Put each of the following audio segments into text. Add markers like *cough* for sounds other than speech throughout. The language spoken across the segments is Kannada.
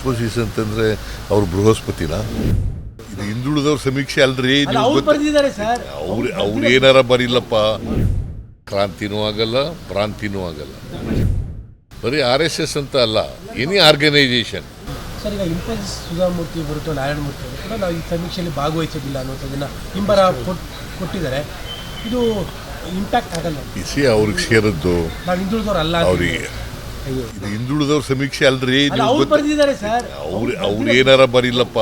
ಇನ್ಫೋಸಿಸ್ ಅಂತಂದ್ರೆ ಅವ್ರು ಬೃಹಸ್ಪತಿನ? ಇದು ಹಿಂದುಳಿದವ್ರ ಸಮೀಕ್ಷೆ ಅಲ್ರಿ ಅವ್ರು ಅವ್ರು ಏನಾರ ಬರೀಲಪ್ಪ. ಕ್ರಾಂತಿನೂ ಆಗಲ್ಲ ಭ್ರಾಂತಿನೂ ಆಗಲ್ಲ. ಬರೀ ಆರ್ ಎಸ್ ಎಸ್ ಅಂತ ಅಲ್ಲ ಎನಿ ಆರ್ಗನೈಸೇಷನ್ ಸರ್ ಈಗ ಸುಧಾಮೂರ್ತಿ ಬರುತ್ತೋ ನಾರಾಯಣ ಮೂರ್ತಿ ಅವರು ಕೂಡ ನಾವು ಈ ಸಮೀಕ್ಷೆಯಲ್ಲಿ ಭಾಗವಹಿಸೋದಿಲ್ಲ ಅನ್ನೋದನ್ನ ಹಿಂಬರ ಕೊಟ್- ಕೊಟ್ಟಿದ್ದಾರೆ. ಇದು ಇಂಪ್ಯಾಕ್ಟ್ ಆಗಲ್ಲ. ಇಸಿ ಅವ್ರಿಗೆ ಸೇರದ್ದು. ನಾವು ಹಿಂದುಳಿದವ್ರು ಅಲ್ಲ ಅವರಿಗೆ. ಇದು ಹಿಂದುಳಿದವ್ರ ಸಮೀಕ್ಷೆ ಅಲ್ರಿ? ನೀವು ಅವ್ರು ಅವ್ರು ಏನಾರ ಬರೀಲಪ್ಪ.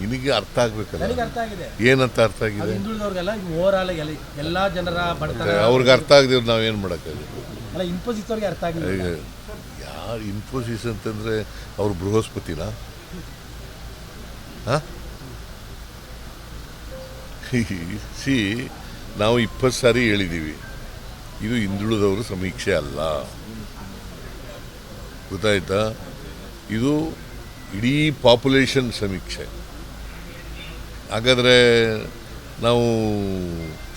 ನಿನಗೆ ಅರ್ಥ ಆಗ್ಬೇಕಲ್ಲ. ಆಗಿದೆ. ಏನಂತ ಅರ್ಥ ಆಗಿದೆ? ಎಲ್ಲ ಜನರ ಅವ್ರಿಗೆ ಅರ್ಥ ಆಗದಿವ್ರು ನಾವೇನು ಏನ್ ಅಲ್ಲ ಇನ್ಫೋಸಿಸ್ ಅವ್ರಿಗೆ ಅರ್ಥ ಈಗ ಯಾರು ಇನ್ಫೋಸಿಸ್ ಅಂತಂದ್ರೆ ಅವ್ರು ಬೃಹಸ್ಪತಿನ? *laughs* ಸಿ ನಾವು ಇಪ್ಪತ್ತು ಸಾರಿ ಹೇಳಿದ್ದೀವಿ ಇದು ಹಿಂದುಳಿದವರು ಸಮೀಕ್ಷೆ ಅಲ್ಲ. ಗೊತ್ತಾಯ್ತಾ? ಇದು ಇಡೀ ಪಾಪ್ಯುಲೇಷನ್ ಸಮೀಕ್ಷೆ. ಹಾಗಾದರೆ ನಾವು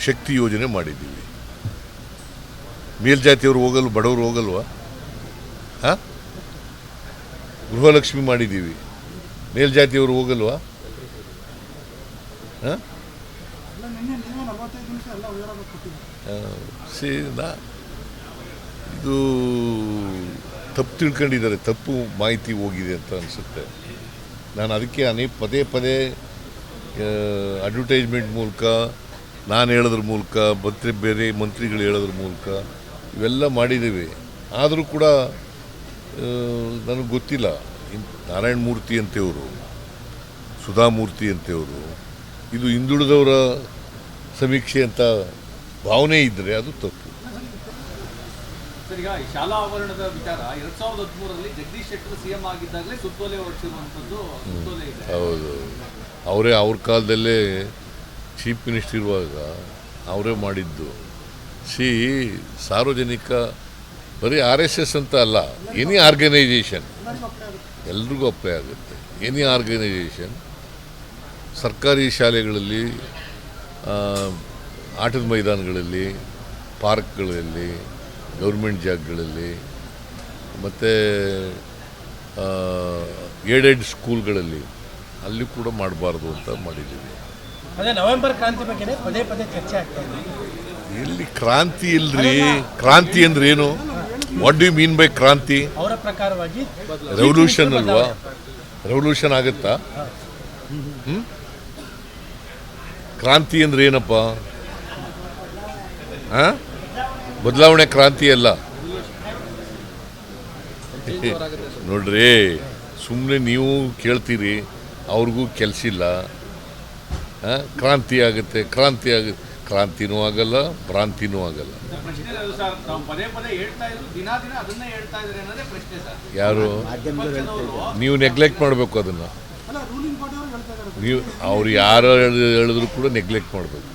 ಶಕ್ತಿ ಯೋಜನೆ ಮಾಡಿದ್ದೀವಿ. ಮೇಲ್ಜಾತಿಯವರು ಹೋಗಲು ಬಡವರು ಹೋಗಲ್ವಾ? ಹಾಂ? ಗೃಹಲಕ್ಷ್ಮಿ ಮಾಡಿದ್ದೀವಿ. ಮೇಲ್ಜಾತಿಯವರು ಹೋಗಲ್ವಾ? ಹಾಂ? ಸಿ ಇದು ತಪ್ಪು ತಿಳ್ಕೊಂಡಿದ್ದಾರೆ, ತಪ್ಪು ಮಾಹಿತಿ ಹೋಗಿದೆ ಅಂತ ಅನಿಸುತ್ತೆ. ನಾನು ಅದಕ್ಕೆ ಅನೇಕ ಪದೇ ಪದೇ ಅಡ್ವರ್ಟೈಸ್ಮೆಂಟ್ ಮೂಲಕ, ನಾನು ಹೇಳೋದ್ರ ಮೂಲಕ, ಮತ್ತೆ ಬೇರೆ ಮಂತ್ರಿಗಳು ಹೇಳೋದ್ರ ಮೂಲಕ ಇವೆಲ್ಲ ಮಾಡಿದ್ದೀವಿ. ಆದರೂ ಕೂಡ ನನಗೆ ಗೊತ್ತಿಲ್ಲ. ನಾರಾಯಣ ಮೂರ್ತಿ ಅಂತೆಯವರು ಸುಧಾಮೂರ್ತಿ ಅಂತೆಯವರು, ಇದು ಹಿಂದುಳಿದವರ ಸಮೀಕ್ಷೆ ಅಂತ ಭಾವನೆ ಇದ್ದರೆ ಅದು ತಪ್ಪು. ಸರ್ ಈಗ ಶಾಲಾ ಆವರಣದ ವಿಚಾರ ಎರಡ್ ಸಾವಿರದ ಹದಿಮೂರರಲ್ಲಿ ಜಗದೀಶ್ ಶೆಟ್ಟರ್ ಸಿಎಂ ಆಗಿದ್ದಾಗಲೇ ಸುತ್ತೋಲೆ ಹೊರಡಿಸಿರುವಂತದ್ದು ಸುತ್ತೋಲೆ ಇದೆ. ಹೌದು. ಅವರೇ ಅವ್ರ ಕಾಲದಲ್ಲೇ ಚೀಫ್ ಮಿನಿಸ್ಟರ್ ಇರುವಾಗ ಅವರೇ ಮಾಡಿದ್ದು. ಸಿ ಸಾರ್ವಜನಿಕ ಬರೀ ಆರ್ ಎಸ್ ಎಸ್ ಅಂತ ಅಲ್ಲ ಎನಿ ಆರ್ಗನೈಸೇಷನ್. ಎಲ್ರಿಗೂ ಅಪ್ಲೈ ಆಗುತ್ತೆ. ಎನಿ ಆರ್ಗನೈಸೇಷನ್ ಸರ್ಕಾರಿ ಶಾಲೆಗಳಲ್ಲಿ ಆಟದ ಮೈದಾನಗಳಲ್ಲಿ ಪಾರ್ಕ್ಗಳಲ್ಲಿ ಗೌರ್ಮೆಂಟ್ ಜಾಗಗಳಲ್ಲಿ ಮತ್ತು ಏಡೆಡ್ ಸ್ಕೂಲ್ಗಳಲ್ಲಿ ಅಲ್ಲಿ ಕೂಡ ಮಾಡಬಾರ್ದು ಅಂತ ಮಾಡಿದ್ದೀವಿ. ಅದೇ ನವೆಂಬರ್ ಕ್ರಾಂತಿ ಬಗ್ಗೆ ಪದೇ ಪದೇ ಚರ್ಚೆ ಆಗ್ತಾ ಇದೆ. ಎಲ್ಲಿ ಕ್ರಾಂತಿ ಇಲ್ರಿ? ಕ್ರಾಂತಿ ಅಂದ್ರೆ ಏನು? ವಾಟ್ ಡು ಮೀನ್ ಬೈ ಕ್ರಾಂತಿ? ಅವರ ಪ್ರಕಾರವಾಗಿ ರೆವಲ್ಯೂಷನ್ ಅಲ್ವಾ? ರೆವಲ್ಯೂಷನ್ ಆಗುತ್ತಾ? ಕ್ರಾಂತಿ ಅಂದ್ರೆ ಏನಪ್ಪ? ಆ? ಬದಲಾವಣೆ ಕ್ರಾಂತಿ ಅಲ್ಲ. ನೋಡ್ರಿ ಸುಮ್ಮನೆ ನೀವು ಕೇಳ್ತೀರಿ ಅವ್ರಿಗೂ ಕೆಲಸ ಇಲ್ಲ? ಕ್ರಾಂತಿ ಆಗುತ್ತೆ ಕ್ರಾಂತಿ ಆಗುತ್ತೆ ಕ್ರಾಂತಿನೂ ಆಗಲ್ಲ ಭ್ರಾಂತಿನೂ ಆಗಲ್ಲ. ಯಾರು? ನೀವು ನೆಗ್ಲೆಕ್ಟ್ ಮಾಡಬೇಕು ಅದನ್ನು. ನೀವು ಅವ್ರು ಯಾರು ಹೇಳಿದ್ರು ಕೂಡ ನೆಗ್ಲೆಕ್ಟ್ ಮಾಡಬೇಕು.